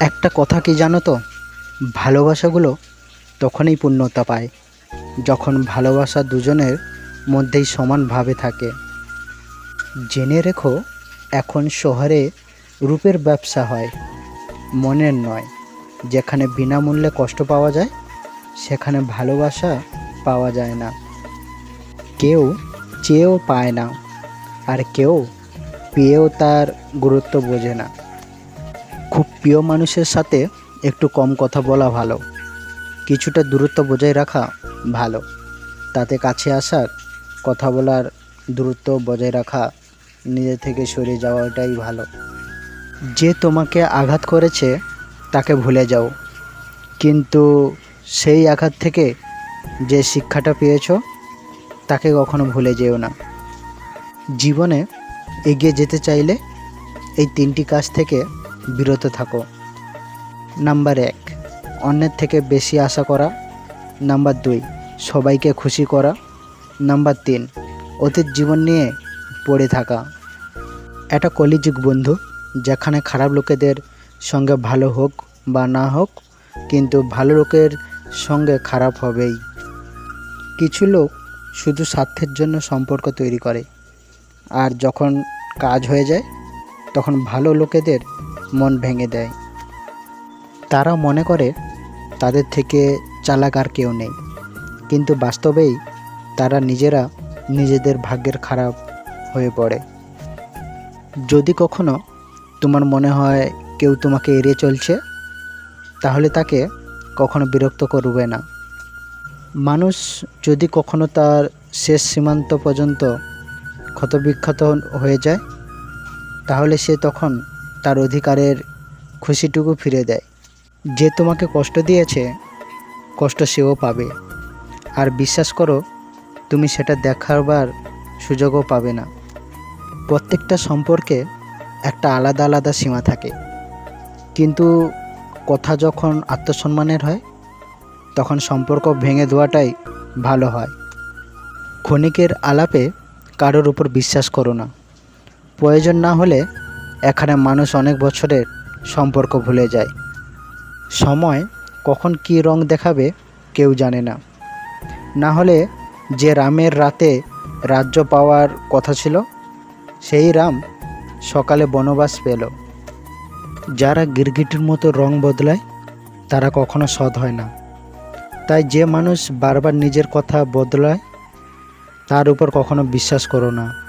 একটা কথা কি জানো তো? ভালোবাসাগুলো তখনই পূর্ণতা পায়, যখন ভালোবাসা দুজনের মধ্যেই সমানভাবে থাকে। জেনে রেখো, এখন শহরে রূপের ব্যবসা হয়, মনের নয়। যেখানে বিনামূল্যে কষ্ট পাওয়া যায়, সেখানে ভালোবাসা পাওয়া যায় না। কেউ চেয়েও পায় না, আর কেউ পেয়েও তার গুরুত্ব বোঝে না। খুব প্রিয় মানুষের সাথে একটু কম কথা বলা ভালো। কিছুটা দূরত্ব বজায় রাখা ভালো। তাতে কাছে আসার, কথা বলার দূরত্ব বজায় রাখা, নিজে থেকে সরে যাওয়াটাই ভালো। যে তোমাকে আঘাত করেছে, তাকে ভুলে যাও। কিন্তু সেই আঘাত থেকে যে শিক্ষাটা পেয়েছ, তাকে কখনো ভুলে যেও না। জীবনে এগিয়ে যেতে চাইলে এই তিনটি কাজ থেকে বিরত থাকো। নাম্বার এক, অন্যের থেকে বেশি আশা করা। নাম্বার দুই, সবাইকে খুশি করা। নাম্বার তিন, অতীত জীবন নিয়ে পড়ে থাকা। এটা কলিযুগ বন্ধু, যেখানে খারাপ লোকেদের সঙ্গে ভালো হোক বা না হোক, কিন্তু ভালো লোকের সঙ্গে খারাপ হবেই। কিছু লোক শুধু স্বার্থের জন্য সম্পর্ক তৈরি করে, আর যখন কাজ হয়ে যায়, তখন ভালো লোকেদের মন ভেঙে দেয়। তারা মনে করে, তাদের থেকে চালাক আর কেউ নেই। কিন্তু বাস্তবেই তারা নিজেরা নিজেদের ভাগ্যের খারাপ হয়ে পড়ে। যদি কখনো তোমার মনে হয় কেউ তোমাকে এড়িয়ে চলছে, তাহলে তাকে কখনো বিরক্ত করবে না। মানুষ যদি কখনো তার শেষ সীমান্ত পর্যন্ত ক্ষতবিক্ষত হয়ে যায়, তাহলে সে তখন তার অধিকারের খুশিটুকু ফিরে দেয়। যে তোমাকে কষ্ট দিয়েছে, কষ্ট সেও পাবে। আর বিশ্বাস করো, তুমি সেটা দেখাবার সুযোগও পাবে না। প্রত্যেকটা সম্পর্কে একটা আলাদা আলাদা সীমা থাকে। কিন্তু কথা যখন আত্মসম্মানের হয়, তখন সম্পর্ক ভেঙে দেওয়াটাই ভালো হয়। ক্ষণিকের আলাপে কারোর উপর বিশ্বাস করো না। প্রয়োজন না হলে এখানে মানুষ অনেক বছরের সম্পর্ক ভুলে যায়। সময় কখন কী রং দেখাবে কেউ জানে না। না হলে যে রামের রাতে রাজ্য পাওয়ার কথা ছিল, সেই রাম সকালে বনবাস পেল। যারা গিরগিটির মতো রং বদলায়, তারা কখনো সৎ হয় না। তাই যে মানুষ বারবার নিজের কথা বদলায়, তার উপর কখনো বিশ্বাস করো না।